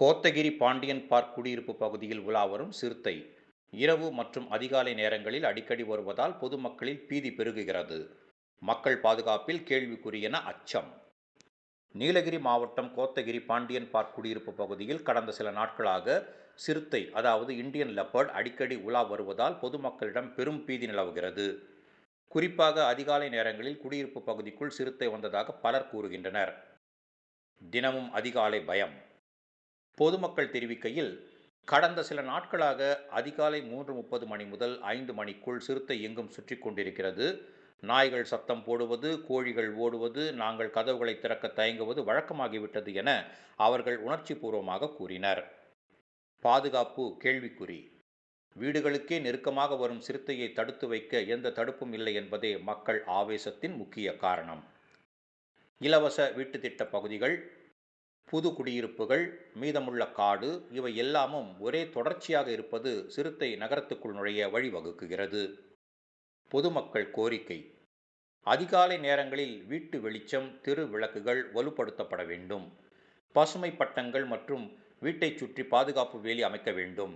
Kotagiri Pandian park குடியிருப்பு பகுதியில் உலா வரும் சிறுத்தை. இரவு மற்றும் அதிகாலை நேரங்களில் அடிக்கடி வருவதால் பொதுமக்களில் பீதி பெருகுகிறது. மக்கள் பாதுகாப்பில் கேள்விக்குரியன அச்சம். நீலகிரி மாவட்டம் கோத்தகிரி பாண்டியன் பார்க் குடியிருப்பு பகுதியில் கடந்த சில நாட்களாக சிறுத்தை அதாவது இந்தியன் லெப்பர்ட் அடிக்கடி உலா வருவதால் பொதுமக்களிடம் பெரும் பீதி நிலவுகிறது. குறிப்பாக அதிகாலை நேரங்களில் குடியிருப்பு பகுதிக்குள் சிறுத்தை வந்ததாக பலர் கூறுகின்றனர். தினமும் அதிகாலை பயம். பொதுமக்கள் தெரிவிக்கையில் கடந்த சில நாட்களாக அதிகாலை மூன்று முப்பது மணி முதல் ஐந்து மணிக்குள் சிறுத்தை எங்கும் சுற்றி கொண்டிருக்கிறது. நாய்கள் சத்தம் போடுவது கோழிகள் ஓடுவது நாங்கள் கதவுகளை திறக்க தயங்குவது வழக்கமாகிவிட்டது என அவர்கள் உணர்ச்சி பூர்வமாக கூறினர். பாதுகாப்பு கேள்விக்குறி. வீடுகளுக்கே நெருக்கமாக வரும் சிறுத்தையை தடுத்து வைக்க எந்த தடுப்பும் இல்லை என்பதே மக்கள் ஆவேசத்தின் முக்கிய காரணம். இலவச வீட்டு திட்ட பகுதிகள் புது குடியிருப்புகள் மீதமுள்ள காடு இவை எல்லாமும் ஒரே தொடர்ச்சியாக இருப்பது சிறுத்தை நகரத்துக்குள் நுழைய வழிவகுக்குகிறது. பொதுமக்கள் கோரிக்கை. அதிகாலை நேரங்களில் வீட்டு வெளிச்சம் தெரு விளக்குகள் வலுப்படுத்தப்பட வேண்டும். பசுமை பட்டங்கள் மற்றும் வீட்டைச் சுற்றி பாதுகாப்பு வேலி அமைக்க வேண்டும்.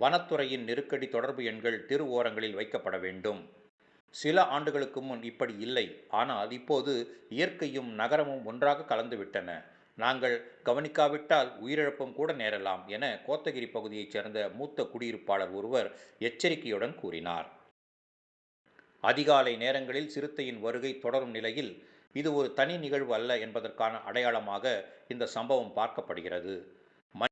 வனத்துறையின் நெருக்கடி தொடர்பு எண்கள் தெரு ஓரங்களில் வைக்கப்பட வேண்டும். சில ஆண்டுகளுக்கு முன் இப்படி இல்லை. ஆனால் இப்போது இயற்கையும் நகரமும் ஒன்றாக கலந்துவிட்டன. நாங்கள் கவனிக்காவிட்டால் உயிரிழப்பும் கூட நேரலாம் என கோத்தகிரி பகுதியைச் சேர்ந்த மூத்த குடியிருப்பாளர் ஒருவர் எச்சரிக்கையுடன் கூறினார். அதிகாலை நேரங்களில் சிறுத்தையின் வருகை தொடரும் நிலையில் இது ஒரு தனி நிகழ்வு அல்ல என்பதற்கான அடையாளமாக இந்த சம்பவம் பார்க்கப்படுகிறது.